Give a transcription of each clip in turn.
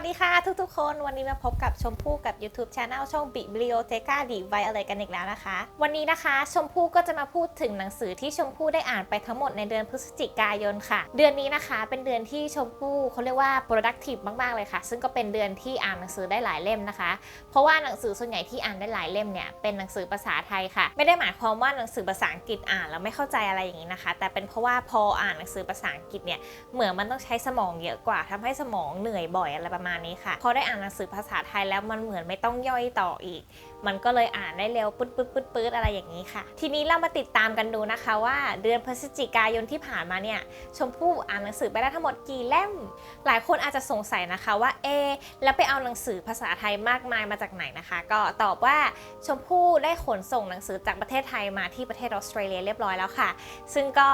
วัสดีค่ะทุกๆ คนวันนี้มาพบกับชมพู่กับ YouTube Channel ช่อง Biblioteca di v i อะไรกันอีกแล้วนะคะ วันนี้นะคะชมพู่ก็จะมาพูดถึงหนังสือที่ชมพู่ได้อ่านไปทั้งหมดในเดือนพฤศจิกายนค่ะ เดือนนี้นะคะเป็นเดือนที่ชมพู่เขาเรียกว่า productive มากๆเลยค่ะ ซึ่งก็เป็นเดือนที่อ่านหนังสือได้หลายเล่มนะคะ เพราะว่าหนังสือส่วนใหญ่ที่อ่านได้หลายเล่มเนี่ยเป็นหนังสือภาษาไทยค่ะ ไม่ได้หมายความว่าหนังสือภาษาอังกฤษอ่านแล้วไม่เข้าใจอะไรอย่างนี้นะคะ แต่เป็นเพราะว่าพออ่านหนังสือภาษาอังกฤษเนี่ยเหมือนมันต้องใช้สมองเยอะกว่าทำให้สมองเหนื่อยบ่อยอะไรประมาณนี้ค่ะ พอได้อ่านหนังสือภาษาไทยแล้วมันเหมือนไม่ต้องย่อยต่ออีก มันก็เลยอ่านได้เร็วปึ๊ดปึ๊ดปึ๊ดปึ๊ดอะไรอย่างนี้ค่ะ ทีนี้เรามาติดตามกันดูนะคะว่าเดือนพฤศจิกายนที่ผ่านมาเนี่ยชมพู่อ่านหนังสือไปได้ทั้งหมดกี่เล่ม หลายคนอาจจะสงสัยนะคะว่าเอแล้วไปเอาหนังสือภาษาไทยมากมายมาจากไหนนะคะ ก็ตอบว่าชมพู่ได้ขนส่งหนังสือจากประเทศไทยมาที่ประเทศออสเตรเลียเรียบร้อยแล้วค่ะ ซึ่งก็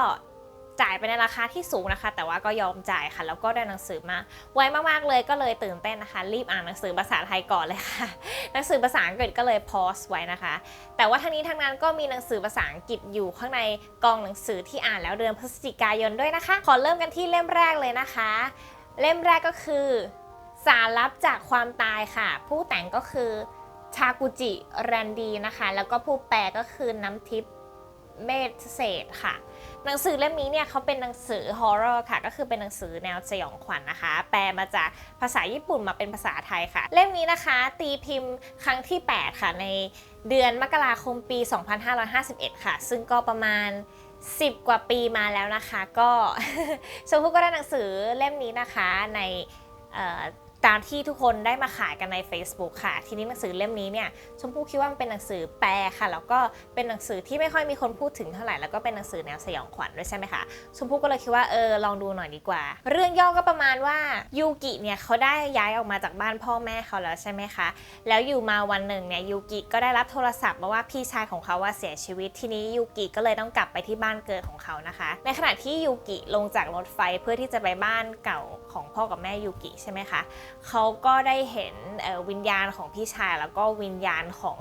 จ่ายไปในราคาที่สูงนะคะ แต่ว่าก็ยอมจ่ายค่ะ แล้วก็ได้หนังสือมาไวมากๆเลยก็เลยตื่นเต้นนะคะ รีบอ่านหนังสือภาษาไทยก่อนเลยค่ะ หนังสือภาษาอังกฤษก็เลยพอสไว้นะคะ แต่ว่าทั้งนี้ทั้งนั้นก็มีหนังสือภาษาอังกฤษอยู่ข้างในกองหนังสือที่อ่านแล้วเดือนพฤศจิกายนด้วยนะคะ ขอเริ่มกันที่เล่มแรกเลยนะคะ เล่มแรกก็คือ สารลับจากความตายค่ะ ผู้แต่งก็คือชากุจิแรนดีนะคะ แล้วก็ผู้แปลก็คือน้ำทิพย์เมธเศษค่ะ หนังสือเล่มนี้เนี่ยเขาเป็นหนังสือฮอร์เรอร์ค่ะ ก็คือเป็นหนังสือแนวสยองขวัญนะคะ แปลมาจากภาษาญี่ปุ่นมาเป็นภาษาไทยค่ะ เล่มนี้นะคะ ตีพิมพ์ครั้งที่ 8 ค่ะ ในเดือนมกราคมปี 2551 ค่ะ ซึ่งก็ประมาณ10 กว่าปีมาแล้วนะคะ ก็ชมพู่ก็ได้หนังสือเล่มนี้นะคะใน ตามที่ทุกคนได้มาขายกันใน Facebook ค่ะ ทีนี้หนังสือเล่มนี้เนี่ยชมพู่คิดว่ามันเป็นหนังสือแปลค่ะ แล้วก็เป็นหนังสือที่ไม่ค่อยมีคนพูดถึงเท่าไหร่แล้วก็เป็นหนังสือแนวสยองขวัญด้วยใช่ไหมคะชมพู่ก็เลยคิดว่าเออลองดูหน่อยดีกว่า เรื่องย่อก็ประมาณว่ายูกิเนี่ยเขาได้ย้ายออกมาจากบ้านพ่อแม่เขาแล้วใช่ไหมคะแล้วอยู่มาวันหนึ่งเนี่ยยูกิก็ได้รับโทรศัพท์มาว่าพี่ชายของเขาว่าเสียชีวิตทีนี้ยูกิก็เลยต้องกลับไปที่บ้านเกิดของเขานะคะ ในขณะที่ยูกิลงจากรถไฟเพื่อที่จะไปบ้านเก่าของพ่อกับแม่ยูกิใช่ไหมคะเขาก็ได้เห็นวิญญาณของพี่ชาย แล้วก็วิญญาณของ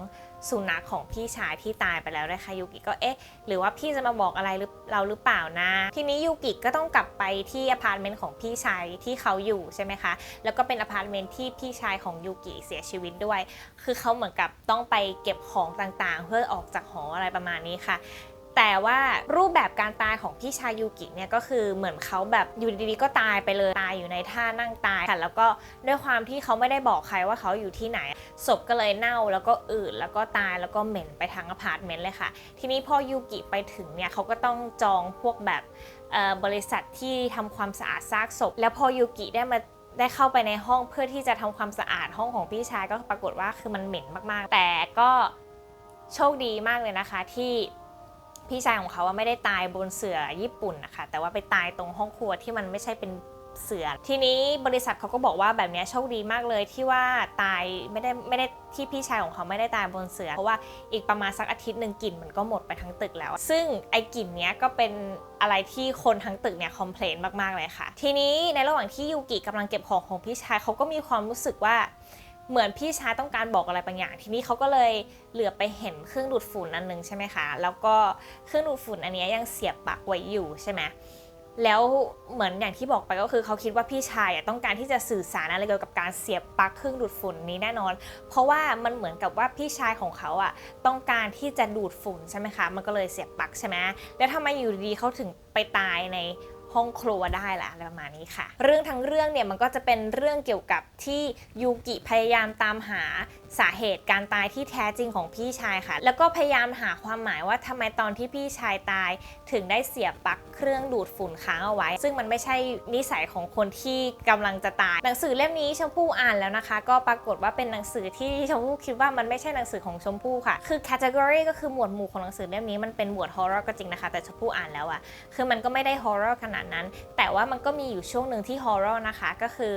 สุนัขของพี่ชายที่ตายไปแล้วนะคะยูกิก็เอ๊ะหรือว่าพี่จะมาบอกอะไรเราหรือเปล่านะทีนี้ยูกิก็ต้องกลับไปที่อพาร์ตเมนต์ของพี่ชายที่เขาอยู่ใช่ไหมคะแล้วก็เป็นอพาร์ตเมนต์ที่พี่ชายของยูกิเสียชีวิตด้วย คือเขาเหมือนกับต้องไปเก็บของต่างๆ เพื่อออกจากหออะไรประมาณนี้ค่ะ แต่ว่ารูปแบบการตายของพี่ชายยูกิเนี่ยก็คือเหมือนเขาแบบอยู่ดีๆก็ตายไปเลยตายอยู่ในท่านั่งตายค่ะแล้วก็ด้วยความที่เขาไม่ได้บอกใครว่าเขาอยู่ที่ไหนศพก็เลยเน่าแล้วก็อืดแล้วก็ตายแล้วก็เหม็นไปทั้งอพาร์ตเมนต์เลยค่ะ ทีนี้พอยูกิไปถึงเนี่ยเขาก็ต้องจองพวกแบบบริษัทที่ทำความสะอาดซากศพ แล้วพอยูกิได้มาได้เข้าไปในห้องเพื่อที่จะทำความสะอาดห้องของพี่ชายก็ปรากฏว่าคือมันเหม็นมากๆ แต่ก็โชคดีมากเลยนะคะที่ พี่ชายของเขาว่าไม่ได้ตายบนเสือญี่ปุ่นนะคะแต่ว่าไปตายตรงห้องครัวที่มันไม่ใช่เป็นเสือ ทีนี้บริษัทเขาก็บอกว่าแบบนี้โชคดีมากเลยที่ว่าตายไม่ได้ไม่ได้ที่พี่ชายของเขาไม่ได้ตายบนเสือ เพราะว่าอีกประมาณสักอาทิตย์หนึ่งกลิ่นมันก็หมดไปทั้งตึกแล้ว ซึ่งไอ้กลิ่นเนี้ยก็เป็นอะไรที่คนทั้งตึกเนี่ยคอมเพลนมากๆเลยค่ะ ทีนี้ในระหว่างที่ยูกิกำลังเก็บของของพี่ชายเขาก็มีความรู้สึกว่า เหมือนพี่ชายต้องการบอกอะไรบางอย่าง ทีนี้เขาก็เลยเหลือไปเห็นเครื่องดูดฝุ่นอันนึงใช่ไหมคะ แล้วก็เครื่องดูดฝุ่นอันนี้ยังเสียบปลั๊กไว้อยู่ใช่ไหมแล้วเหมือนอย่างที่บอกไปก็คือเขาคิดว่าพี่ชายต้องการที่จะสื่อสารอะไรเกี่ยวกับการเสียบปลั๊กเครื่องดูดฝุ่นนี้แน่นอน เพราะว่ามันเหมือนกับว่าพี่ชายของเขาอะต้องการที่จะดูดฝุ่นใช่ไหมคะ มันก็เลยเสียบปลั๊กใช่ไหมแล้วทำไมอยู่ดีๆเขาถึงไปตายใน ห้องครัวได้แหละอะไรประมาณนี้ค่ะ เรื่องทั้งเรื่องเนี่ยมันก็จะเป็นเรื่องเกี่ยวกับที่ยูกิพยายามตามหา สาเหตุการตายที่แท้จริงของพี่ชายค่ะ แล้วก็พยายามหาความหมายว่าทำไมตอนที่พี่ชายตาย ถึงได้เสียบปลั๊กเครื่องดูดฝุ่นค้างเอาไว้ ซึ่งมันไม่ใช่นิสัยของคนที่กำลังจะตาย หนังสือเล่มนี้ชมพู่อ่านแล้วนะคะ ก็ปรากฏว่าเป็นหนังสือที่ชมพู่คิดว่ามันไม่ใช่หนังสือของชมพู่ค่ะ คือ category ก็คือหมวดหมู่ของหนังสือเล่มนี้มันเป็นหมวด horror ก็จริงนะคะ แต่ชมพู่อ่านแล้วอะคือมันก็ไม่ได้ horror ขนาดนั้น แต่ว่ามันก็มีอยู่ช่วงหนึ่งที่ horror นะคะ ก็คือ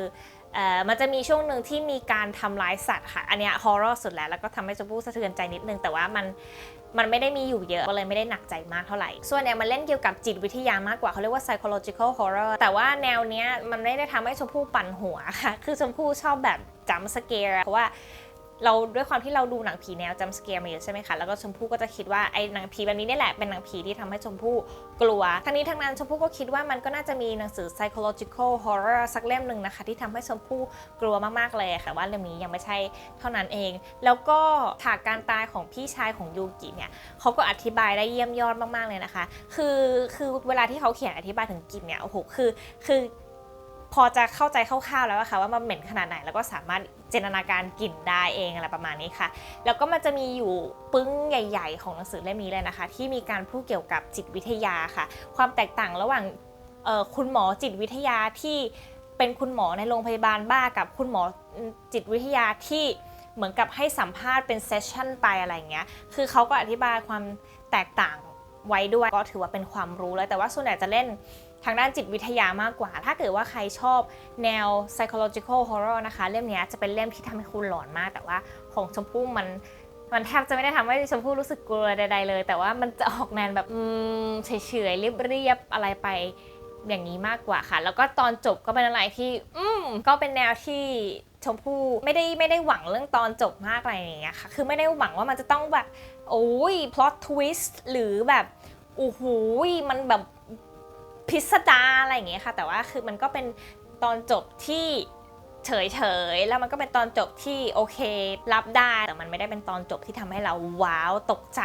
มันจะมีช่วงหนึ่งที่มีการทำร้ายสัตว์ค่ะ อันเนี้ยฮอร์เรอร์สุดแล้วแล้วก็ทำให้ชมพู่สะเทือนใจนิดนึง แต่ว่ามันมันไม่ได้มีอยู่เยอะก็เลยไม่ได้หนักใจมากเท่าไหร่ ส่วนเนี่ยมันเล่นเกี่ยวกับจิตวิทยามากกว่าเขาเรียกว่า psychological horror แต่ว่าแนวเนี้ยมันไม่ได้ทำให้ชมพู่ปั่นหัวค่ะ คือชมพู่ชอบแบบจัมสเกร์เพราะว่า เราด้วยความที่เราดูหนังผีแนวจัมสเกียร์มาเยอะใช่ไหมคะ แล้วก็ชมพู่ก็จะคิดว่าไอ้หนังผีแบบนี้นี่แหละเป็นหนังผีที่ทำให้ชมพู่กลัว ทั้งนี้ทั้งนั้นชมพู่ก็คิดว่ามันก็น่าจะมีหนังสือ psychological horror สักเล่มหนึ่งนะคะ ที่ทำให้ชมพู่กลัวมากๆเลยค่ะ ว่าเล่มนี้ยังไม่ใช่เท่านั้นเอง แล้วก็ฉากการตายของพี่ชายของยูกิเนี่ยเขาก็อธิบายได้เยี่ยมยอดมากๆเลยนะคะ คือคือเวลาที่เขาเขียนอธิบายถึงกลิ่นเนี่ยโอ้โหคือคือ พอจะเข้าใจคร่าวๆแล้วค่ะว่ามันเหม็นขนาดไหนแล้วก็สามารถจินตนาการกลิ่นได้เองอะไรประมาณนี้ค่ะ แล้วก็มันจะมีอยู่ปึ้งใหญ่ ๆ ของหนังสือเล่มนี้เลยนะคะ ที่มีการพูดเกี่ยวกับจิตวิทยาค่ะ ความแตกต่างระหว่างคุณหมอจิตวิทยาที่เป็นคุณหมอในโรงพยาบาลบ้ากับคุณหมอจิตวิทยาที่เหมือนกับให้สัมภาษณ์เป็นเซสชั่นไปอะไรเงี้ย คือเขาก็อธิบายความแตกต่างไว้ด้วย ก็ถือว่าเป็นความรู้แล้วแต่ว่าส่วนใหญ่จะเล่น ทางด้านจิตวิทยามากกว่า ถ้าเกิดว่าใครชอบแนว psychological horror นะคะ เล่มนี้จะเป็นเล่มที่ทำให้คุณหลอนมาก แต่ว่าของชมพู่มันมันแทบจะไม่ได้ทำให้ชมพู่รู้สึกกลัวใดๆเลย แต่ว่ามันจะออกแนวแบบเฉยๆเรียบๆอะไรไปอย่างนี้มากกว่าค่ะ แล้วก็ตอนจบก็เป็นอะไรที่ อืมก็เป็นแนวที่ชมพู่ไม่ได้ไม่ได้หวังเรื่องตอนจบมากอะไรอย่างเงี้ยค่ะ คือไม่ได้หวังว่ามันจะต้องแบบ โอ้ย plot twist หรือแบบโอ้โหมันแบบ พิสดารอะไรอย่างเงี้ยค่ะ แต่ว่าคือมันก็เป็นตอนจบที่เฉยๆ แล้วมันก็เป็นตอนจบที่โอเค รับได้ แต่มันไม่ได้เป็นตอนจบที่ทำให้เราว้าวตกใจ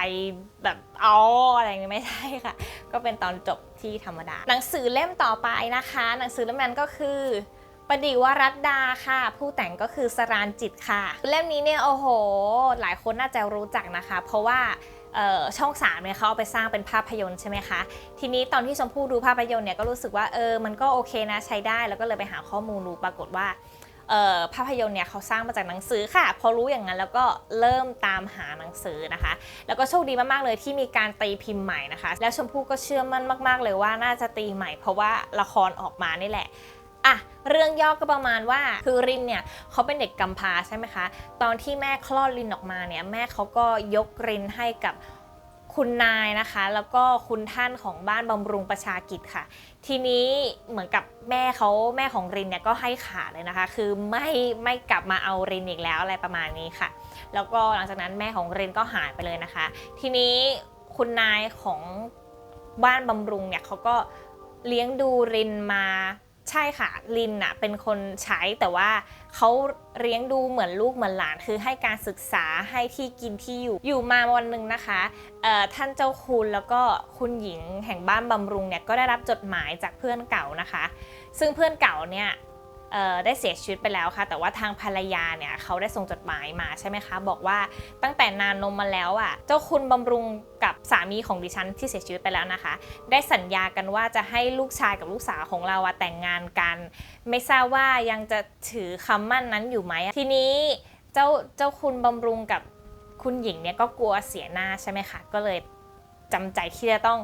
แบบอ๋ออะไรอย่างเงี้ยไม่ใช่ค่ะ ก็เป็นตอนจบที่ธรรมดา หนังสือเล่มต่อไปนะคะ หนังสือเล่มนั้นก็คือประดิวรัตดาค่ะ ผู้แต่งก็คือสรานจิตค่ะ เล่มนี้เนี่ยโอ้โห หลายคนน่าจะรู้จักนะคะ เพราะว่า ช่องสามเนี่ยเขาเอาไปสร้างเป็นภาพยนตร์ใช่ไหมคะ ทีนี้ตอนที่ชมพู่ดูภาพยนตร์เนี่ยก็รู้สึกว่าเออมันก็โอเคนะใช้ได้แล้วก็เลยไปหาข้อมูลดูปรากฏว่าภาพยนตร์เนี่ยเขาสร้างมาจากหนังสือค่ะ พอรู้อย่างนั้นแล้วก็เริ่มตามหาหนังสือนะคะ แล้วก็โชคดีมากๆเลยที่มีการตีพิมพ์ใหม่นะคะ แล้วชมพู่ก็เชื่อมั่นมาก ๆ เลยว่าน่าจะตีใหม่ เพราะว่าละครออกมานี่แหละ อะเรื่องย่อก็ประมาณว่าคือรินเนี่ยเขาเป็นเด็กกำพร้าใช่ไหมคะ ตอนที่แม่คลอดรินออกมาเนี่ยแม่เขาก็ยกรินให้กับคุณนายนะคะ แล้วก็คุณท่านของบ้านบำรุงประชากิจค่ะ ทีนี้เหมือนกับแม่เขาแม่ของรินเนี่ยก็ให้ขาดเลยนะคะ คือไม่ไม่กลับมาเอารินอีกแล้วอะไรประมาณนี้ค่ะ แล้วก็หลังจากนั้นแม่ของรินก็หายไปเลยนะคะ ทีนี้คุณนายของบ้านบำรุงเนี่ยเขาก็เลี้ยงดูรินมา ใช่ค่ะลินน่ะเป็นคนใช้แต่ว่าเขาเลี้ยงดูเหมือนลูกเหมือนหลาน คือให้การศึกษาให้ที่กินที่อยู่อยู่มาวันหนึ่งนะคะท่านเจ้าคุณแล้วก็คุณหญิงแห่งบ้านบำรุงเนี่ยก็ได้รับจดหมายจากเพื่อนเก่านะคะ ซึ่งเพื่อนเก่าเนี่ย ได้เสียชีวิตไปแล้วค่ะ แต่ว่าทางภรรยาเนี่ยเขาได้ส่งจดหมายมาใช่ไหมคะ บอกว่าตั้งแต่นานนมมาแล้วอะเจ้าคุณบำรุงกับสามีของดิฉันที่เสียชีวิตไปแล้วนะคะ ได้สัญญากันว่าจะให้ลูกชายกับลูกสาวของเราอะแต่งงานกัน ไม่ทราบว่ายังจะถือคำมั่นนั้นอยู่ไหมทีนี้เจ้าเจ้าคุณบำรุงกับคุณหญิงเนี่ยก็กลัวเสียหน้าใช่ไหมคะก็เลยจำใจที่จะต้อง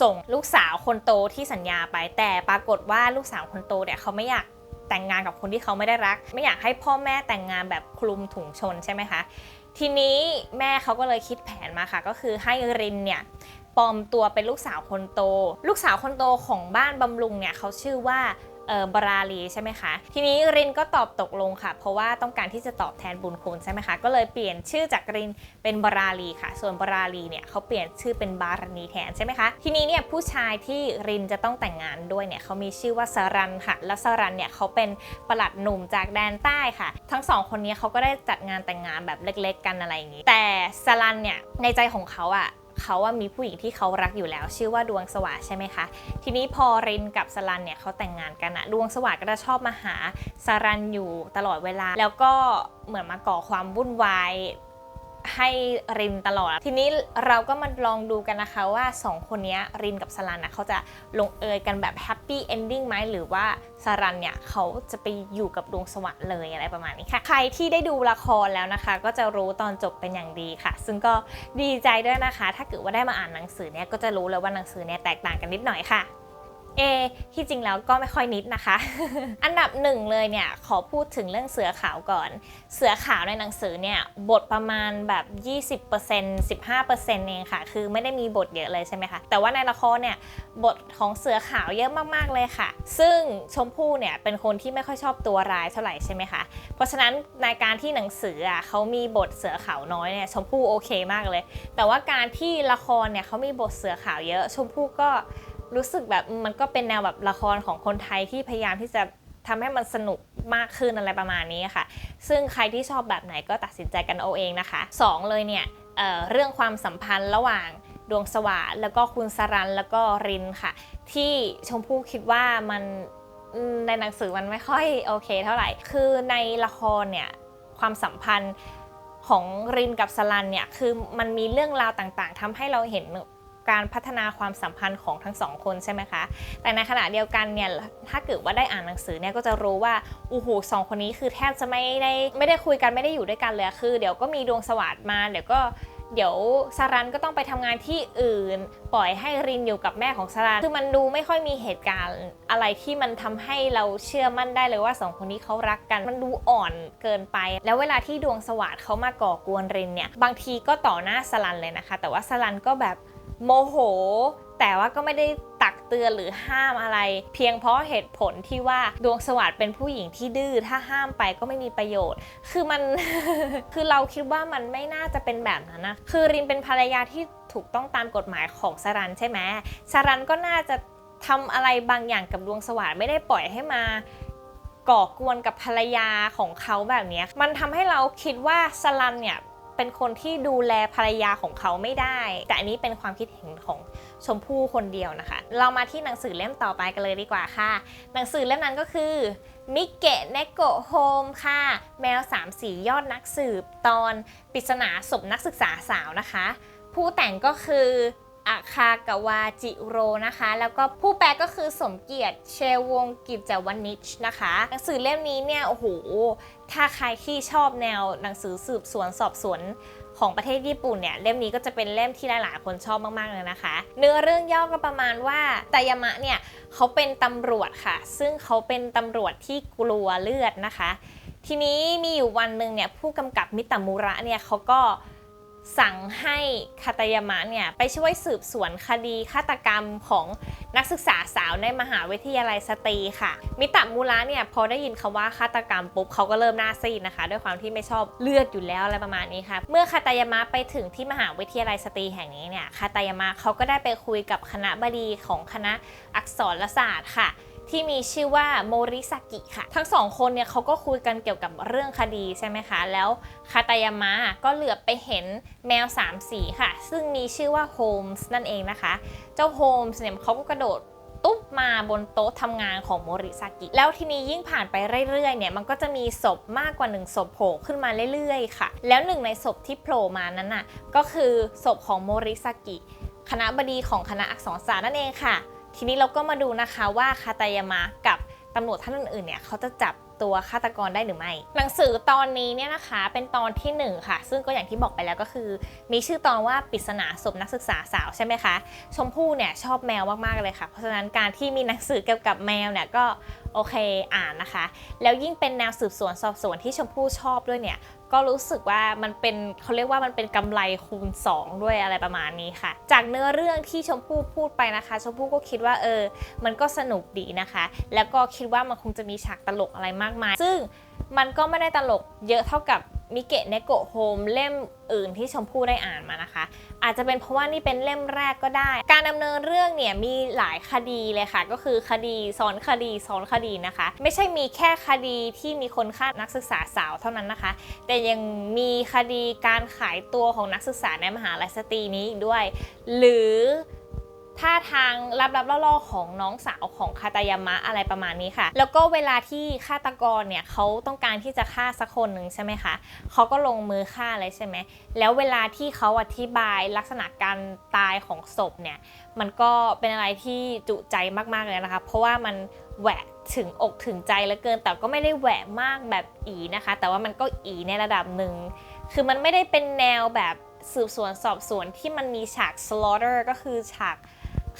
ส่งลูกสาวคนโตที่สัญญาไปแต่ปรากฏว่าลูกสาวคนโตเนี่ยเขาไม่อยาก แต่งงานกับคนที่เขาไม่ได้รัก ไม่อยากให้พ่อแม่แต่งงานแบบคลุมถุงชนใช่ไหมคะ ทีนี้แม่เขาก็เลยคิดแผนมาค่ะ ก็คือให้รินเนี่ยปลอมตัวเป็นลูกสาวคนโต ลูกสาวคนโตของบ้านบำรุงเนี่ยเขาชื่อว่า บราลีใช่ไหมคะ ทีนี้รินก็ตอบตกลงค่ะ เพราะว่าต้องการที่จะตอบแทนบุญคุณใช่ไหมคะ ก็เลยเปลี่ยนชื่อจากรินเป็นบราลีค่ะ ส่วนบราลีเนี่ยเขาเปลี่ยนชื่อเป็นบารณีแทนใช่ไหมคะ ทีนี้เนี่ยผู้ชายที่รินจะต้องแต่งงานด้วยเนี่ยเขามีชื่อว่าสรันค่ะ และสรันเนี่ยเขาเป็นประหลัดหนุ่มจากแดนใต้ค่ะ ทั้งสองคนนี้เขาก็ได้จัดงานแต่งงานแบบเล็ก ๆ กันอะไรอย่างนี้ แต่สรันเนี่ยในใจของเขาอะ เขาว่ามีผู้หญิงที่เขารักอยู่แล้ว ชื่อว่าดวงสว่างใช่ไหมคะ ทีนี้พอรินกับสรันเนี่ยเขาแต่งงานกันอะดวงสว่างก็จะชอบมาหาสรันอยู่ตลอดเวลา แล้วก็เหมือนมาก่อความวุ่นวาย ให้รินตลอด ทีนี้เราก็มาลองดูกันนะคะว่า 2 คนนี้รินกับสลันนะเขาจะลงเอยกันแบบแฮปปี้เอนดิ้งไหมหรือว่าสรันเนี่ยเขาจะไปอยู่กับดวงสว่างเลยอะไรประมาณนี้ค่ะ ใครที่ได้ดูละครแล้วนะคะ ก็จะรู้ตอนจบเป็นอย่างดีค่ะ ซึ่งก็ดีใจด้วยนะคะ ถ้าเกิดว่าได้มาอ่านหนังสือเนี่ยก็จะรู้แล้วว่าหนังสือเนี่ยแตกต่างกันนิดหน่อยค่ะ เอที่จริงแล้วก็ไม่ค่อยนิดนะคะ อันดับหนึ่งเลยเนี่ยขอพูดถึงเรื่องเสือขาวก่อน เสือขาวในหนังสือเนี่ยบทประมาณแบบ 20% 15%เองค่ะ คือไม่ได้มีบทเยอะเลยใช่ไหมคะ แต่ว่าในละครเนี่ยบทของเสือขาวเยอะมากๆเลยค่ะ ซึ่งชมพู่เนี่ยเป็นคนที่ไม่ค่อยชอบตัวร้ายเท่าไหร่ใช่ไหมคะ เพราะฉะนั้นในการที่หนังสืออะเขามีบทเสือขาวน้อยเนี่ยชมพู่โอเคมากเลย แต่ว่าการที่ละครเนี่ยเขามีบทเสือขาวเยอะชมพู่ก็ รู้สึกแบบมันก็เป็นแนวแบบละครของคนไทยที่พยายามที่จะทำให้มันสนุกมากขึ้นอะไรประมาณนี้ค่ะ ซึ่งใครที่ชอบแบบไหนก็ตัดสินใจกันเอาเองนะคะสองเลยเนี่ยเเรื่องความสัมพันธ์ระหว่างดวงสว่างแล้วก็คุณสรันแล้วก็รินค่ะ ที่ชมพู่คิดว่ามันในหนังสือมันไม่ค่อยโอเคเท่าไหร่ คือในละครเนี่ยความสัมพันธ์ของรินกับสลันเนี่ยคือมันมีเรื่องราวต่างๆทำให้เราเห็น การพัฒนาความสัมพันธ์ของทั้งสองคนใช่ไหมคะ แต่ในขณะเดียวกันเนี่ยถ้าเกิดว่าได้อ่านหนังสือเนี่ยก็จะรู้ว่าโอ้โหสองคนนี้คือแทบจะไม่ได้ไม่ได้คุยกันไม่ได้อยู่ด้วยกันเลยคือ เดี๋ยวก็มีดวงสวัสดมาเดี๋ยวก็เดี๋ยวสารันก็ต้องไปทำงานที่อื่น ปล่อยให้รินอยู่กับแม่ของสารันคือมันดูไม่ค่อยมีเหตุการณ์อะไรที่มันทำให้เราเชื่อมั่นได้เลยว่าสองคนนี้เขารักกัน มันดูอ่อนเกินไป แล้วเวลาที่ดวงสวัสดเขามาก่อกวนรินเนี่ย บางทีก็ต่อหน้าสลันเลยนะคะ แต่ว่าสลันก็แบบ โมโห แต่ว่าก็ไม่ได้ตักเตือนหรือห้ามอะไร เพียงเพราะเหตุผลที่ว่าดวงสวัสดเป็นผู้หญิงที่ดื้อถ้าห้ามไปก็ไม่มีประโยชน์ คือมัน คือเราคิดว่ามันไม่น่าจะเป็นแบบนั้นนะคือรินเป็นภรรยาที่ถูกต้องตามกฎหมายของสรันใช่ไหมสรันก็น่าจะทำอะไรบางอย่างกับดวงสวัสดไม่ได้ปล่อยให้มาก่อกวนกับภรรยาของเขาแบบนี้ มันทำให้เราคิดว่าสลันเนี่ย เป็นคนที่ดูแลภรรยาของเขาไม่ได้ แต่อันนี้เป็นความคิดเห็นของชมพู่คนเดียวนะคะ เรามาที่หนังสือเล่มต่อไปกันเลยดีกว่าค่ะ หนังสือเล่มนั้นก็คือมิเกะเนโกะโฮมค่ะ แมวสามสียอดนักสืบตอนปริศนาศพนักศึกษาสาวนะคะ ผู้แต่งก็คืออาคากาวาจิโรนะคะ แล้วก็ผู้แปลก็คือสมเกียรติเชวงกิจจวนิชนะคะ หนังสือเล่มนี้เนี่ยโอ้โห ถ้าใครที่ชอบแนวหนังสือสืบสวนสอบสวนของประเทศญี่ปุ่นเนี่ยเล่มนี้ก็จะเป็นเล่มที่หลายๆคนชอบมากๆเลยนะคะ เนื้อเรื่องย่อก็ประมาณว่าไตายามะเนี่ยเขาเป็นตำรวจค่ะ ซึ่งเขาเป็นตำรวจที่กลัวเลือดนะคะ ทีนี้มีอยู่วันหนึ่งเนี่ยผู้กำกับมิตามุระเนี่ยเขาก็ สั่งให้คาตายามะเนี่ยไปช่วยสืบสวนคดีฆาตกรรมของนักศึกษาสาวในมหาวิทยาลัยสตรีค่ะ มิตามุระเนี่ยพอได้ยินคำว่าฆาตกรรมปุ๊บเขาก็เริ่มหน้าซีดนะคะ ด้วยความที่ไม่ชอบเลือดอยู่แล้วอะไรประมาณนี้ค่ะ เมื่อคาตายามะไปถึงที่มหาวิทยาลัยสตรีแห่งนี้เนี่ยคาตายามะเขาก็ได้ไปคุยกับคณะบดีของคณะอักษรศาสตร์ค่ะ ที่มีชื่อว่าโมริสกิค่ะ ทั้งสองคนเนี่ยเขาก็คุยกันเกี่ยวกับเรื่องคดีใช่ไหมคะ แล้วคาตายามะก็เหลือบไปเห็นแมวสามสีค่ะ ซึ่งมีชื่อว่าโฮมส์นั่นเองนะคะ เจ้าโฮมส์เนี่ยเขาก็กระโดดตุ๊บมาบนโต๊ะทำงานของโมริสกิ แล้วทีนี้ยิ่งผ่านไปเรื่อยๆเนี่ยมันก็จะมีศพมากกว่าหนึ่งศพโผล่ขึ้นมาเรื่อยๆ ค่ะ แล้วหนึ่งในศพที่โผล่มานั้นน่ะก็คือศพของโมริสกิ คณะบดีของคณะอักษรศาสตร์นั่นเองค่ะ ทีนี้เราก็มาดูนะคะว่าคาตายามะกับตำรวจท่านอื่นๆเนี่ยเขาจะจับตัวฆาตกรได้หรือไม่ หนังสือตอนนี้เนี่ยนะคะเป็นตอนที่หนึ่งค่ะ ซึ่งก็อย่างที่บอกไปแล้วก็คือ มีชื่อตอนว่าปริศนาศพนักศึกษาสาวใช่ไหมคะ ชมพู่เนี่ยชอบแมวมากๆเลยค่ะ เพราะฉะนั้นการที่มีหนังสือเกี่ยวกับแมวเนี่ยก็โอเคอ่านนะคะ แล้วยิ่งเป็นแนวสืบสวนสอบสวนที่ชมพู่ชอบด้วยเนี่ย ก็รู้สึกว่ามันเป็นเขาเรียกว่ามันเป็นกำไรคูณ 2 ด้วยอะไรประมาณนี้ค่ะ จากเนื้อเรื่องที่ชมพู่พูดไปนะคะ ชมพู่ก็คิดว่าเออ มันก็สนุกดีนะคะ แล้วก็คิดว่ามันคงจะมีฉากตลกอะไรมากมาย ซึ่งมันก็ไม่ได้ตลกเยอะเท่ากับ มิเกะเนโกะโฮมเล่มอื่นที่ชมพู่ได้อ่านมานะคะ อาจจะเป็นเพราะว่านี่เป็นเล่มแรกก็ได้ การดำเนินเรื่องเนี่ยมีหลายคดีเลยค่ะ ก็คือคดีซ้อนคดีซ้อนคดีนะคะ ไม่ใช่มีแค่คดีที่มีคนฆ่านักศึกษาสาวเท่านั้นนะคะ แต่ยังมีคดีการขายตัวของนักศึกษาในมหาลัยสตรีนี้อีกด้วย หรือ ท่าทางลับๆล่อๆของน้องสาวของคาตายามะอะไรประมาณนี้ค่ะ แล้วก็เวลาที่ฆาตกรเนี่ยเขาต้องการที่จะฆ่าสักคนหนึ่งใช่ไหมคะเขาก็ลงมือฆ่าเลยใช่ไหมแล้วเวลาที่เขาอธิบายลักษณะการตายของศพเนี่ยมันก็เป็นอะไรที่จุใจมากๆเลยนะคะ เพราะว่ามันแหวะถึงอกถึงใจเหลือเกิน แต่ก็ไม่ได้แหวะมากแบบอีนะคะ แต่ว่ามันก็อีในระดับหนึ่ง คือมันไม่ได้เป็นแนวแบบสืบสวนสอบสวนที่มันมีฉาก slaughter ก็คือฉาก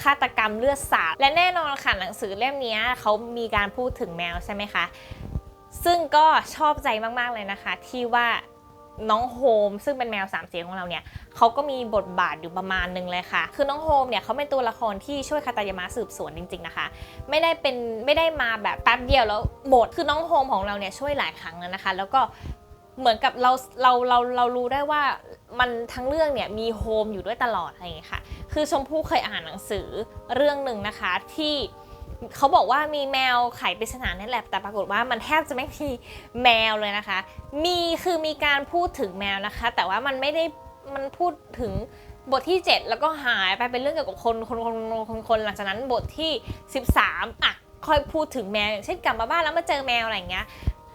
ฆาตกรรมเลือดสาด และแน่นอนค่ะหนังสือเล่มนี้เขามีการพูดถึงแมวใช่ไหมคะ ซึ่งก็ชอบใจมากๆเลยนะคะ ที่ว่าน้องโฮมซึ่งเป็นแมวสามเสียงของเราเนี่ยเขาก็มีบทบาทอยู่ประมาณนึงเลยค่ะ คือน้องโฮมเนี่ยเขาเป็นตัวละครที่ช่วยคาตายามะสืบสวนจริงๆนะคะ ไม่ได้เป็นไม่ได้มาแบบแป๊บเดียวแล้วหมดคือน้องโฮมของเราเนี่ยช่วยหลายครั้งแล้วนะคะ แล้วก็ เหมือนกับเราเราเราเรารู้ได้ว่ามันทั้งเรื่องเนี่ยมีโฮมอยู่ด้วยตลอดอะไรอย่างเงี้ยค่ะ คือชมพู่เคยอ่านหนังสือเรื่องหนึ่งนะคะที่เขาบอกว่ามีแมวไขปริศนาเนี่ยแหละแต่ปรากฏว่ามันแทบจะไม่มีแมวเลยนะคะ มีคือมีการพูดถึงแมวนะคะ แต่ว่ามันไม่ได้มันพูดถึงบทที่ 7 แล้วก็หายไปเป็นเรื่องเกี่ยวกับคนคนคนคนคนหลังจากนั้นบทที่ 13อะค่อยพูดถึงแมวอย่างเช่นกลับมาบ้านแล้วมาเจอแมวอะไรอย่างเงี้ย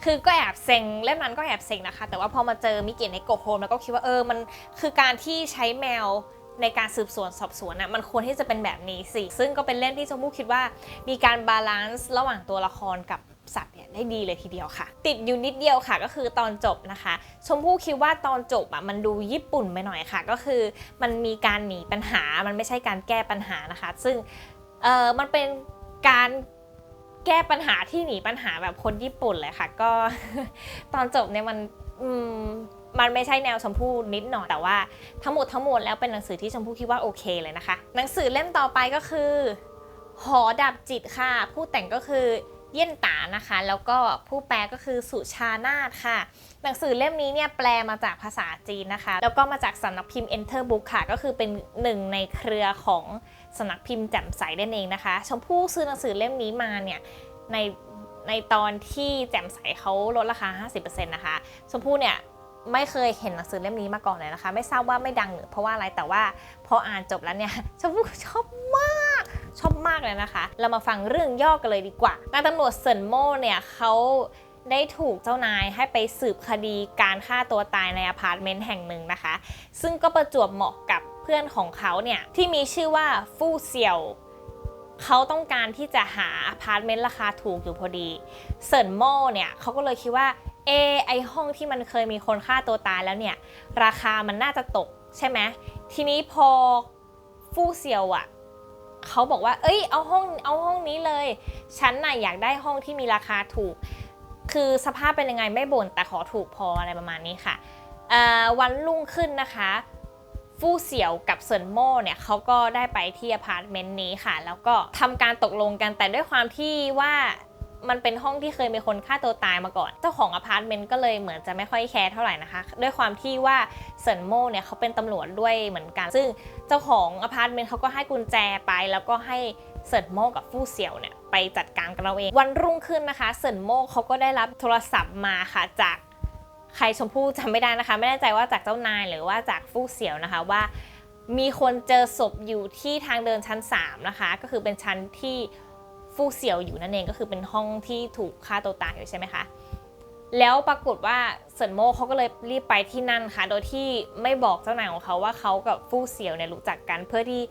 คือก็แอบเซ็งเล่มนั้นก็แอบเซ็งนะคะ แต่ว่าพอมาเจอมิเกะในโกโฮมแล้วก็คิดว่าเออมันคือการที่ใช้แมวในการสืบสวนสอบสวนน่ะมันควรที่จะเป็นแบบนี้สิ ซึ่งก็เป็นเล่มที่ชมพู่คิดว่า มีการบาลานซ์ระหว่างตัวละครกับสัตว์เนี่ยได้ดีเลยทีเดียวค่ะ ติดอยู่นิดเดียวค่ะก็คือตอนจบนะคะ ชมพู่คิดว่าตอนจบอะมันดูญี่ปุ่นไปหน่อยค่ะ ก็คือมันมีการหนีปัญหามันไม่ใช่การแก้ปัญหานะคะ ซึ่งเออมันเป็นการ แก้ปัญหาที่หนีปัญหาแบบคนญี่ปุ่นเลยค่ะ ก็ตอนจบเนี่ยมันมมันไม่ใช่แนวชมพู่นิดหน่อยแต่ว่าทั้งหมดทั้งมวลแล้วเป็นหนังสือที่ชมพู่คิดว่าโอเคเลยนะคะ หนังสือเล่มต่อไปก็คือ หอดับจิตค่ะ ผู้แต่งก็คือ เยี่ยนตานะคะ แล้วก็ผู้แปลก็คือสุชานาทค่ะ หนังสือเล่มนี้เนี่ยแปลมาจากภาษาจีนนะคะ แล้วก็มาจากสำนักพิมพ์ Enter Book ค่ะ ก็คือเป็นหนึ่งในเครือของสำนักพิมพ์แจ่มใสนั่นเองนะคะ ชมพู่ซื้อหนังสือเล่มนี้มาเนี่ยในในตอนที่แจ่มใสเขาลดราคา 50%นะคะ ชมพู่เนี่ยไม่เคยเห็นหนังสือเล่มนี้มาก่อนเลยนะคะ ไม่ทราบว่าไม่ดังหรือเพราะว่าอะไรแต่ว่าพออ่านจบแล้วเนี่ยชมพู่ชอบมากากเลยนะคะ เรามาฟังเรื่องย่อกันเลยดีกว่านายตำรวจเซินโม่เนี่ยเขาได้ถูกเจ้านายให้ไปสืบคดีการฆ่าตัวตายในอพาร์ตเมนต์แห่งหนึ่งนะคะ ซึ่งก็ประจวบเหมาะกับเพื่อนของเขาเนี่ยที่มีชื่อว่าฟู่เซียวเขาต้องการที่จะหาอพาร์ตเมนต์ราคาถูกอยู่พอดีเซินโม่เนี่ยเขาก็เลยคิดว่าเอไอห้องที่มันเคยมีคนฆ่าตัวตายแล้วเนี่ย ราคามันน่าจะตกใช่ไหมทีนี้พอฟู่เซียวอะ่ะ เขาบอกว่า เอ้ย เอาห้อง เอาห้องนี้เลย ฉันน่ะอยากได้ห้องที่มีราคาถูก คือสภาพเป็นยังไงไม่บ่นแต่ขอถูกพออะไรประมาณนี้ค่ะ วันรุ่งขึ้นนะคะ ฟู่เสี่ยวกับเซินโม่เนี่ยเขาก็ได้ไปที่อพาร์ตเมนต์นี้ค่ะ แล้วก็ทำการตกลงกันแต่ด้วยความที่ว่า มันเป็นห้องที่เคยมีคนฆ่าตัวตายมาก่อน เจ้าของอพาร์ตเมนต์ก็เลยเหมือนจะไม่ค่อยแคร์เท่าไหร่นะคะ ด้วยความที่ว่าเซินโม่เนี่ยเขาเป็นตำรวจด้วยเหมือนกัน ซึ่งเจ้าของอพาร์ตเมนต์เขาก็ให้กุญแจไปแล้วก็ให้เซินโม่กับฟู่เสี่ยวเนี่ยไปจัดการกันเราเอง วันรุ่งขึ้นนะคะเซินโม่เขาก็ได้รับโทรศัพท์มาค่ะจากใครชมพู่จำไม่ได้นะคะ ไม่แน่ใจว่าจากเจ้านายหรือว่าจากฟู่เสี่ยวนะคะว่ามีคนเจอศพอยู่ที่ทางเดินชั้น 3 นะคะ ก็คือเป็นชั้นที่ ฟู่เสี่ยวอยู่นั่นเองก็คือเป็นห้องที่ถูกฆ่าตัวตายอยู่ใช่ไหมคะแล้วปรากฏว่าเซินโม่เขาก็เลยรีบไปที่นั่นค่ะ โดยที่ไม่บอกเจ้านายของเขาว่าเขากับฟู่เสี่ยวเนี่ยรู้จักกันเพื่อที่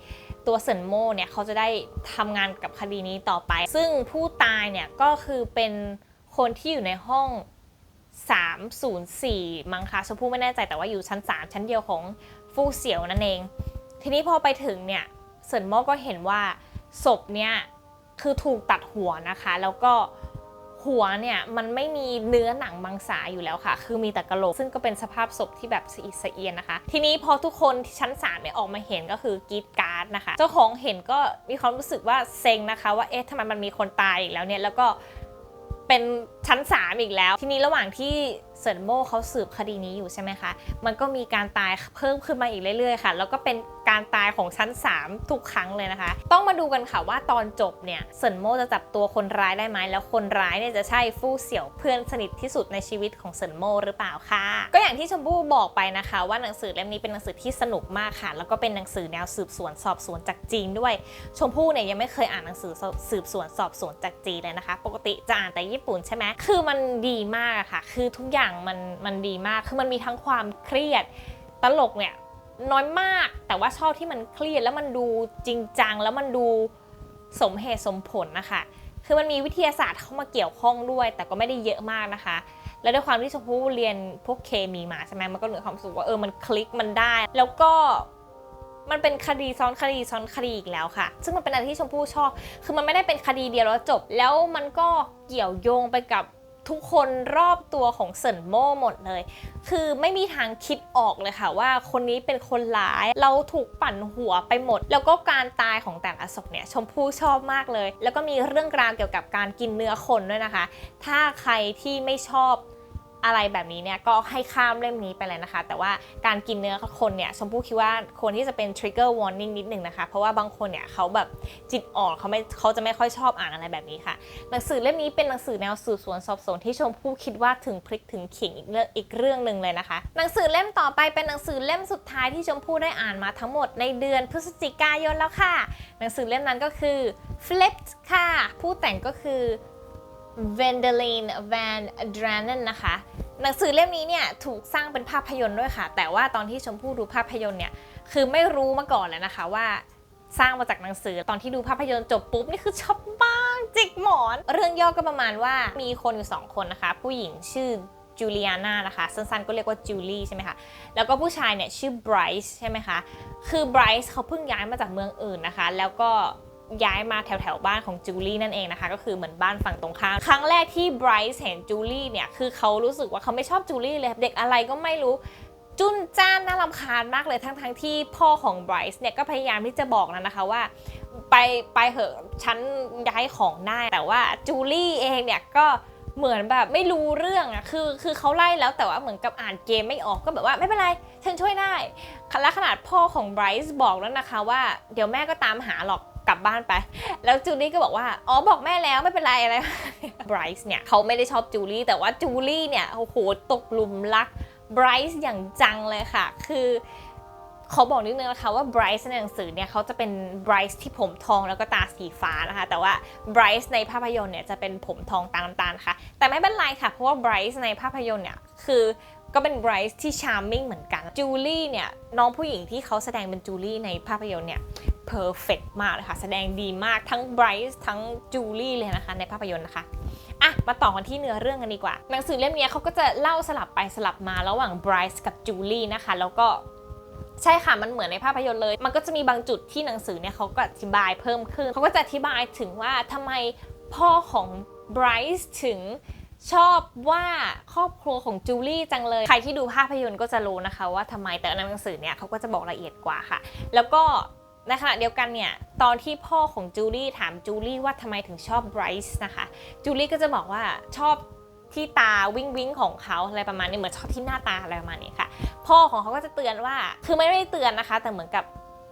ตัวเซินโม่เนี่ยเขาจะได้ทำงานกับคดีนี้ต่อไป ซึ่งผู้ตายเนี่ยก็คือเป็นคนที่อยู่ในห้อง 304 มั้งคะชมพู่ไม่แน่ใจแต่ว่าอยู่ชั้น 3 ชั้นเดียวของฟู่เสี่ยวนั่นเอง ทีนี้พอไปถึงเนี่ยเซินโม่ก็เห็นว่าศพเนี่ย คือถูกตัดหัวนะคะ แล้วก็หัวเนี่ยมันไม่มีเนื้อหนังมังสาอยู่แล้วค่ะ คือมีแต่กระโหลก ซึ่งก็เป็นสภาพศพที่แบบสะอิดสะเอียนนะคะ ทีนี้พอทุกคนที่ชั้น3เนี่ยออกมาเห็นก็คือกรีดการ์ดนะคะ เจ้าของเห็นก็มีความรู้สึกว่าเซ็งนะคะ ว่าเอ๊ะทำไมมันมีคนตายอีกแล้วเนี่ย แล้วก็เป็นชั้น3อีกแล้ว ทีนี้ระหว่างที่ เซินโมเขาสืบคดีนี้อยู่ใช่ไหมคะ มันก็มีการตายเพิ่มขึ้นมาอีกเรื่อยๆ ค่ะ แล้วก็เป็นการตายของชั้น 3 ทุกครั้งเลยนะคะ ต้องมาดูกันค่ะว่าตอนจบเนี่ยเซินโมจะจับตัวคนร้ายได้ไหม แล้วคนร้ายเนี่ยจะใช่ฟู่เสี่ยวเพื่อนสนิทที่สุดในชีวิตของเซินโมหรือเปล่าค่ะ ก็อย่างที่ชมพู่บอกไปนะคะ ว่าหนังสือเล่มนี้เป็นหนังสือที่สนุกมากค่ะ แล้วก็เป็นหนังสือแนวสืบสวนสอบสวนจากจีนด้วย ชมพู่เนี่ยยังไม่เคยอ่านหนังสือสืบสวนสอบสวนจากจีนเลยนะคะ ปกติจะอ่านแต่ญี่ปุ่นใช่ไหมคือมันดีมากะค่ะ คือทุกอย่างมันมันดีมาก คือมันมีทั้งความเครียด ตลกเนี่ยน้อยมาก แต่ว่าชอบที่มันเครียดแล้วมันดูจริงจัง แล้วมันดูสมเหตุสมผลนะคะ คือมันมีวิทยาศาสตร์เข้ามาเกี่ยวข้องด้วย แต่ก็ไม่ได้เยอะมากนะคะ แล้วด้วยความที่ชมพู่เรียนพวกเคมีมาใช่ไหมมันก็เหนือความสึกว่าเออ มันคลิกมันได้ แล้วก็มันเป็นคดีซ้อนคดีซ้อนคดีอีกแล้วค่ะ ซึ่งมันเป็นอะไรที่ชมพู่ชอบ คือมันไม่ได้เป็นคดีเดียวแล้วจบ แล้วมันก็เกี่ยวโยงไปกับ ทุกคนรอบตัวของเซินโม่หมดเลย คือไม่มีทางคิดออกเลยค่ะว่าคนนี้เป็นคนร้าย เราถูกปั่นหัวไปหมด แล้วก็การตายของแต่ละศพเนี่ยชมพู่ชอบมากเลย แล้วก็มีเรื่องราวเกี่ยวกับการกินเนื้อคนด้วยนะคะ ถ้าใครที่ไม่ชอบ อะไรแบบนี้เนี่ยก็ให้ข้ามเล่มนี้ไปเลยนะคะ แต่ว่าการกินเนื้อคนเนี่ยชมพู่คิดว่าควรที่จะเป็น trigger warning นิดหนึ่งนะคะ เพราะว่าบางคนเนี่ยเขาแบบจิตอ่อนเขาไม่เขาจะไม่ค่อยชอบอ่านอะไรแบบนี้ค่ะ หนังสือเล่มนี้เป็นหนังสือแนวสืบสวนสอบสวนที่ชมพู่คิดว่าถึงพลิกถึงขิงอีกเรื่องอีกเรื่องหนึ่งเลยนะคะ หนังสือเล่มต่อไปเป็นหนังสือเล่มสุดท้ายที่ชมพู่ได้อ่านมาทั้งหมดในเดือนพฤศจิกายนแล้วค่ะ หนังสือเล่มนั้นก็คือ Flipped ค่ะ ผู้แต่งก็คือ v a n d e l i n Van Dranen นะคะ หนังสือเล่มนี้เนี่ยถูกสร้างเป็นภาพยนตร์ด้วยค่ะ แต่ว่าตอนที่ชมพู่ดูภาพยนตร์เนี่ยคือไม่รู้มาก่อนเลยนะคะว่าสร้างมาจากหนังสือตอนที่ดูภาพยนตร์จบปุ๊บ นี่คือชอบมากจิกหมอน เรื่องย่อก็ประมาณว่ามีคนอยู่สองคนนะคะ ผู้หญิงชื่อจูเลียนานะคะ สั้นๆ ก็เรียกว่าจูลี่ใช่ไหมคะ แล้วก็ผู้ชายเนี่ยชื่อไบรซ์ใช่ไหมคะ คือไบรซ์เขาเพิ่งย้ายมาจากเมืองอื่นนะคะ แล้วก็ ย้ายมาแถวแถวบ้านของจูลี่นั่นเองนะคะ ก็คือเหมือนบ้านฝั่งตรงข้ามครั้งแรกที่ไบรท์เห็นจูลี่เนี่ยคือเขารู้สึกว่าเขาไม่ชอบจูลี่เลยเด็กอะไรก็ไม่รู้จุนจ้านน่ารำคาญมากเลยทั้งทั้งๆที่พ่อของไบรท์เนี่ยก็พยายามที่จะบอกแล้วนะคะว่า ไปไปเหอะฉันย้ายของได้ แต่ว่าจูลี่เองเนี่ยก็เหมือนแบบไม่รู้เรื่องอะคือคือเขาไล่แล้วแต่ว่าเหมือนกับอ่านเกมไม่ออกก็แบบว่าไม่เป็นไรฉันช่วยได้และขนาดพ่อของไบรท์บอกแล้วนะคะว่าเดี๋ยวแม่ก็ตามหาหรอก กลับบ้านไป แล้วจูลี่ก็บอกว่า อ๋อ บอกแม่แล้วไม่เป็นไรอะไรไบรท์เนี่ยเขาไม่ได้ชอบจูลี่ แต่ว่าจูลี่เนี่ย โอ้โห ตกหลุมรักไบรท์อย่างจังเลยค่ะ คือเขาบอกนิดนึงนะคะว่าไบรท์ในหนังสือเนี่ยเขาจะเป็นไบรท์ที่ผมทองแล้วก็ตาสีฟ้านะคะ แต่ว่าไบรท์ในภาพยนตร์เนี่ยจะเป็นผมทองตาน้ำตาลค่ะ แต่ไม่เป็นไรค่ะ เพราะว่าไบรท์ในภาพยนตร์เนี่ยคือก็เป็นไบรท์ที่ชาร์มมิ่งเหมือนกันจูลี่เนี่ยน้องผู้หญิงที่เขาแสดงเป็นจูลี่ในภาพยนตร์เนี่ย เพอร์เฟกมากเลยค่ะ แสดงดีมากทั้งไบรท์ทั้งจูลี่เลยนะคะ ในภาพยนตร์นะคะอะมาต่อกันที่เนื้อเรื่องกันดีกว่า หนังสือเล่มนี้เขาก็จะเล่าสลับไปสลับมาระหว่างไบรท์กับจูลี่นะคะ แล้วก็ใช่ค่ะ มันเหมือนในภาพยนตร์เลย มันก็จะมีบางจุดที่หนังสือเนี่ยเขาก็อธิบายเพิ่มขึ้น เขาก็จะอธิบายถึงว่าทำไมพ่อของไบรท์ถึงชอบว่าครอบครัวของจูลี่จังเลย ใครที่ดูภาพยนตร์ก็จะรู้นะคะว่าทำไมแต่ในหนังสือเนี่ยเขาก็จะบอกละเอียดกว่าค่ะ แล้วก็ ในขณะเดียวกันเนี่ยตอนที่พ่อของจูลี่ถามจูลี่ว่าทำไมถึงชอบไบรซ์นะคะจูลี่ก็จะบอกว่าชอบที่ตาวิ่งวิ่งของเขาอะไรประมาณนี้เหมือนชอบที่หน้าตาอะไรประมาณนี้ค่ะ พ่อของเขาก็จะเตือนว่าคือไม่ได้เตือนนะคะ แต่เหมือนกับ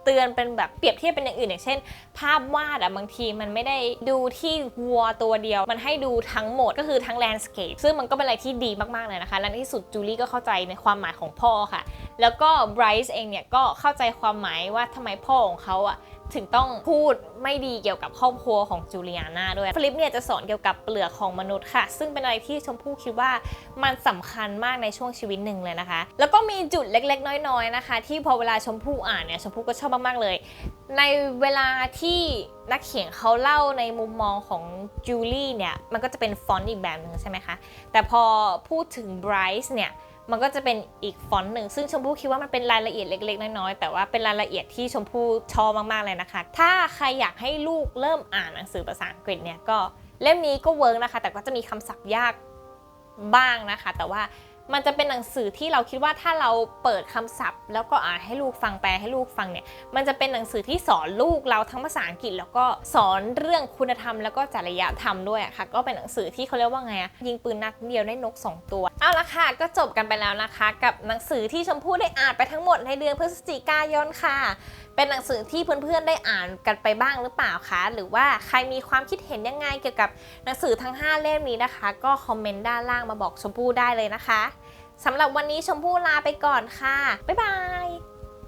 ตือนเป็นแบบเปรียบเทียบเป็นอย่างอื่นอย่างเช่น ภาพวาดอะบางทีมันไม่ได้ดูที่วัวตัวเดียว มันให้ดูทั้งหมดก็คือทั้งแลนด์สเคปซึ่งมันก็เป็นอะไรที่ดีมากๆเลยนะคะ และในที่สุดจูลี่ก็เข้าใจในความหมายของพ่อค่ะ แล้วก็ไบรท์เองเนี่ยก็เข้าใจความหมายว่าทำไมพ่อของเขาอะ ถึงต้องพูดไม่ดีเกี่ยวกับครอบครัวของจูเลียนาด้วยฟลิปเนี่ยจะสอนเกี่ยวกับเปลือกของมนุษย์ค่ะ ซึ่งเป็นอะไรที่ชมพู่คิดว่ามันสำคัญมากในช่วงชีวิตหนึ่งเลยนะคะ แล้วก็มีจุดเล็กๆ น้อยๆนะคะ ที่พอเวลาชมพู่อ่านเนี่ยชมพู่ก็ชอบมากๆเลย ในเวลาที่นักเขียนเขาเล่าในมุมมองของจูลี่เนี่ยมันก็จะเป็นฟอนต์อีกแบบหนึ่งใช่ไหมคะแต่พอพูดถึงไบรท์เนี่ย มันก็จะเป็นอีกฟอนต์หนึ่ง ซึ่งชมพู่คิดว่ามันเป็นรายละเอียดเล็ก ๆ น้อยๆแต่ว่าเป็นรายละเอียดที่ชมพู่ชอบมากๆเลยนะคะ ถ้าใครอยากให้ลูกเริ่มอ่านหนังสือภาษาอังกฤษเนี่ยก็เล่มนี้ก็เวิร์กนะคะ แต่ก็จะมีคำศัพท์ยากบ้างนะคะ แต่ว่า มันจะเป็นหนังสือที่เราคิดว่าถ้าเราเปิดคำศัพท์ แล้วก็อ่านให้ลูกฟังแปลให้ลูกฟังเนี่ย มันจะเป็นหนังสือที่สอนลูกเราทั้งภาษาอังกฤษ แล้วก็สอนเรื่องคุณธรรมแล้วก็จริยธรรมด้วยค่ะ ก็เป็นหนังสือที่เขาเรียกว่าไงยิงปืนนัดเดียวได้นก 2 ตัว เอาละค่ะ ก็จบกันไปแล้วนะคะ กับหนังสือที่ชมพู่ได้อ่านไปทั้งหมดในเดือนพฤศจิกายนค่ะ เป็นหนังสือที่เพื่อนๆได้อ่านกันไปบ้างหรือเปล่าคะ หรือว่าใครมีความคิดเห็นยังไงเกี่ยวกับหนังสือทั้ง 5 เล่มนี้นะคะ ก็คอมเมนต์ด้านล่างมาบอกชมพู่ได้เลยนะคะสำหรับวันนี้ชมพู่ลาไปก่อนค่ะ บ๊ายบาย